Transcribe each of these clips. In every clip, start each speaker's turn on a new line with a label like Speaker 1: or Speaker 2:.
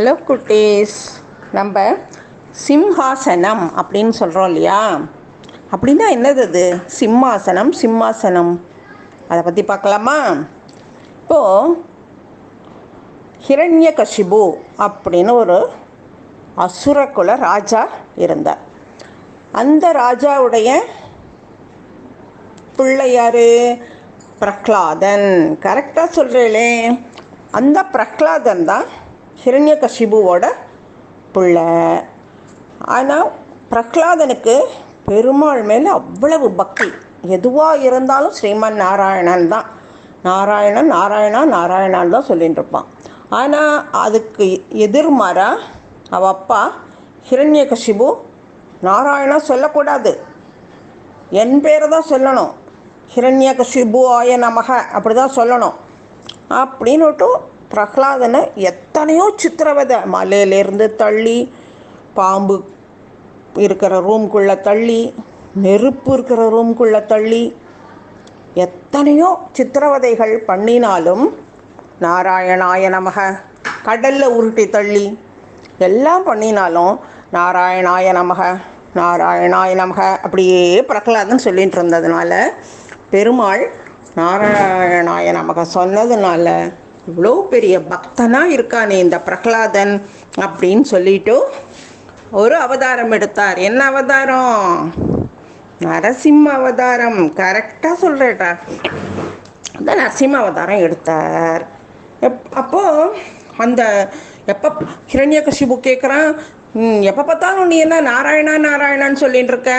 Speaker 1: Hello குட்டீஸ். நம்ம சிம்ஹாசனம் அப்படின்னு சொல்கிறோம் இல்லையா? அப்படின்னா என்னது அது? சிம்மாசனம் சிம்மாசனம். அதை பற்றி பார்க்கலாமா? இப்போது ஹிரண்ய கஷிபு அப்படின்னு ஒரு அசுரகுல ராஜா இருந்தார். அந்த ராஜாவுடைய பிள்ளையார் பிரஹ்லாதன் கரெக்டாக சொல்கிறீங்களே அந்த பிரஹ்லாதன் தான் ஹிரண்ய கஷிபுவோட பிள்ளை. ஆனால் பிரஹ்லாதனுக்கு பெருமாள் மேலே அவ்வளவு பக்தி. எதுவாக இருந்தாலும் ஸ்ரீமன் நாராயணன் தான். நாராயணன் நாராயணா நாராயணான்னு தான் சொல்லிட்டு இருப்பான் ஆனால் அதுக்கு எதிர்மாராக அவள் அப்பா ஹிரண்ய கஷிபு நாராயணா சொல்லக்கூடாது. என் பேரை தான் சொல்லணும். ஹிரண்ய கஷிபு ஆய நமக அப்படி தான் சொல்லணும் அப்படின்னுட்டு பிரகலாதனை எத்தனையோ சித்திரவதை மலையிலேருந்து தள்ளி பாம்பு இருக்கிற ரூம்குள்ளே தள்ளி நெருப்பு இருக்கிற ரூம்குள்ளே தள்ளி எத்தனையோ சித்திரவதைகள் பண்ணினாலும் நாராயணாய நமக கடலில் உருட்டி தள்ளி எல்லாம் பண்ணினாலும் நாராயணாய நமக நாராயணாய நமக அப்படியே பிரகலாதன் சொல்லிகிட்டு இருந்ததுனால பெருமாள் நாராயணாய நமக சொன்னதுனால இவ்வளோ பெரிய பக்தனாக இருக்கானே இந்த பிரகலாதன் அப்படின்னு சொல்லிட்டு ஒரு அவதாரம் எடுத்தார். என்ன அவதாரம்? நரசிம்ம அவதாரம். கரெக்டாக சொல்கிறேடா அந்த நரசிம்ம அவதாரம் எடுத்தார். எப் அப்போது அந்த எப்போ ஹிரண்யகசிபு கேட்குறான் எப்போ பார்த்தாலும் நீ என்ன நாராயணா நாராயணான்னு சொல்லிட்டு இருக்க?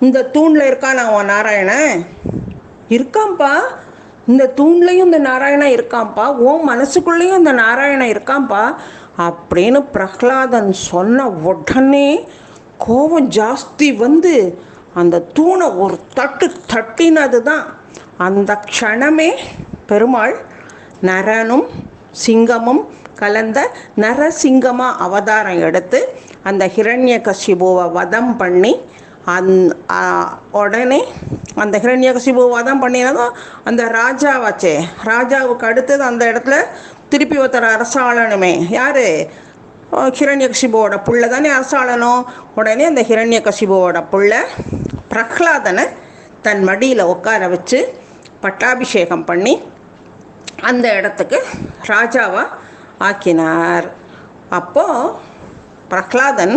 Speaker 1: இந்த தூணில் இருக்கான் அவன் நாராயணன்? இருக்கான்ப்பா. இந்த தூண்லேயும் இந்த நாராயணன் இருக்கான்ப்பா ஓ மனசுக்குள்ளேயும் இந்த நாராயணன் இருக்கான்ப்பா அப்படின்னு பிரஹ்லாதன் சொன்ன உடனே கோபம் ஜாஸ்தி வந்து அந்த தூணை ஒரு தட்டு தட்டினது தான் அந்த க்ஷணமே பெருமாள் நரனும் சிங்கமும் கலந்த நரசிங்கமாக அவதாரம் எடுத்து அந்த ஹிரண்ய கசிபுவை வதம் பண்ணி அந் உடனே அந்த ஹிரண்யகசிபு தான் பண்ணினதும் அந்த ராஜாவாச்சே. ராஜாவுக்கு அடுத்தது அந்த இடத்துல திருப்பி ஒருத்தர் அரசாளனுமே. யார்? ஹிரண்யகசிபுவோட புள்ள தானே அரசாளனும் உடனே அந்த ஹிரண்யகசிபுவோட புள்ள பிரஹ்லாதனை தன் மடியில் உட்கார வச்சு பட்டாபிஷேகம் பண்ணி அந்த இடத்துக்கு ராஜாவாக ஆக்கினார். அப்போது பிரஹ்லாதன்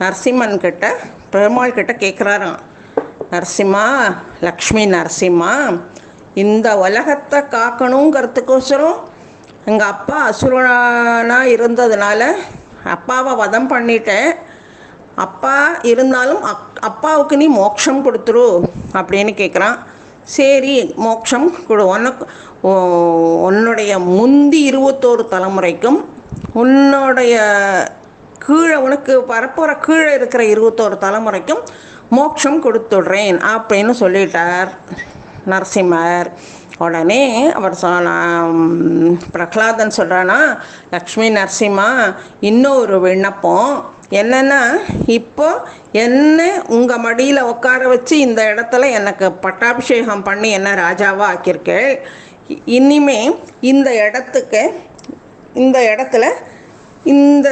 Speaker 1: நரசிம்மன் கிட்ட பெருமாள் கிட்ட கேட்குறாராம் நரசிம்மா லக்ஷ்மி நரசிம்மா இந்த உலகத்தை காக்கணுங்கிறதுக்கோசரம் எங்கள் அப்பா அசுரனாக இருந்ததுனால அப்பாவை வதம் பண்ணிட்டேன். அப்பா இருந்தாலும் அக் அப்பாவுக்கு நீ மோட்சம் கொடுத்துரு அப்படின்னு கேட்குறான் சரி மோட்சம் கொடு. உனக்கு உன்னுடைய முந்தி இருபத்தோரு தலைமுறைக்கும் உன்னுடைய கீழே உனக்கு வரப்போகிற கீழே இருக்கிற இருபத்தோரு தலைமுறைக்கும் மோட்சம் கொடுத்துடுறேன் அப்படின்னு சொல்லிட்டார் நரசிம்மர். உடனே அவர் சொன்ன பிரகலாதன் சொல்கிறானா லக்ஷ்மி நரசிம்மா இன்னொரு விண்ணப்பம். என்னென்னா இப்போ என்ன உங்கள் மடியில் உட்கார வச்சு இந்த இடத்துல எனக்கு பட்டாபிஷேகம் பண்ணி என்ன ராஜாவாக ஆக்கியிருக்கேள். இனிமே இந்த இடத்துக்கு இந்த இடத்துல இந்த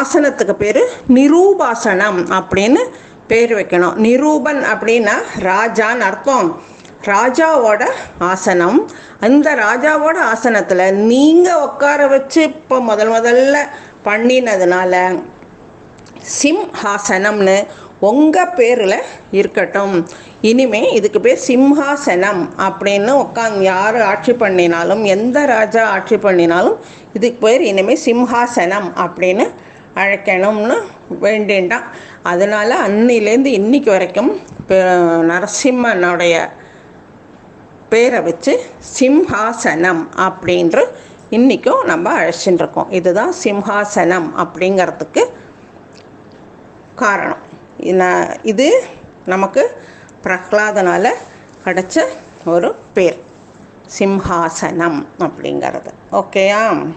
Speaker 1: ஆசனத்துக்கு பேர் நிரூபாசனம் அப்படின்னு பேர் வைக்கணும். நிரூபன் அப்படின்னா ராஜான்னு அர்த்தம். ராஜாவோட ஆசனம். அந்த ராஜாவோட ஆசனத்தில் நீங்கள் உட்கார வச்சு இப்போ முதல் முதல்ல பண்ணினதுனால சிம்ஹாசனம்னு உங்கள் பேரில் இருக்கட்டும். இனிமே இதுக்கு பேர் சிம்ஹாசனம் அப்படின்னு உட்காந்து யார் ஆட்சி பண்ணினாலும் எந்த ராஜா ஆட்சி பண்ணினாலும் இதுக்கு பேர் இனிமேல் சிம்ஹாசனம் அப்படின்னு அழைக்கணும்னு வேண்டின்றான் அதனால் அன்னிலேருந்து இன்னைக்கு வரைக்கும் நரசிம்மனுடைய பேரை வச்சு சிம்ஹாசனம் அப்படின்ற இன்றைக்கும் நம்ம அழைச்சிட்டு இருக்கோம் இதுதான் சிம்ஹாசனம் அப்படிங்கிறதுக்கு காரணம். இது நமக்கு பிரகலாதனால் கிடச்ச ஒரு பேர். சிம்ஹாசனம் அப்படிங்கிறது. ஓகேயா?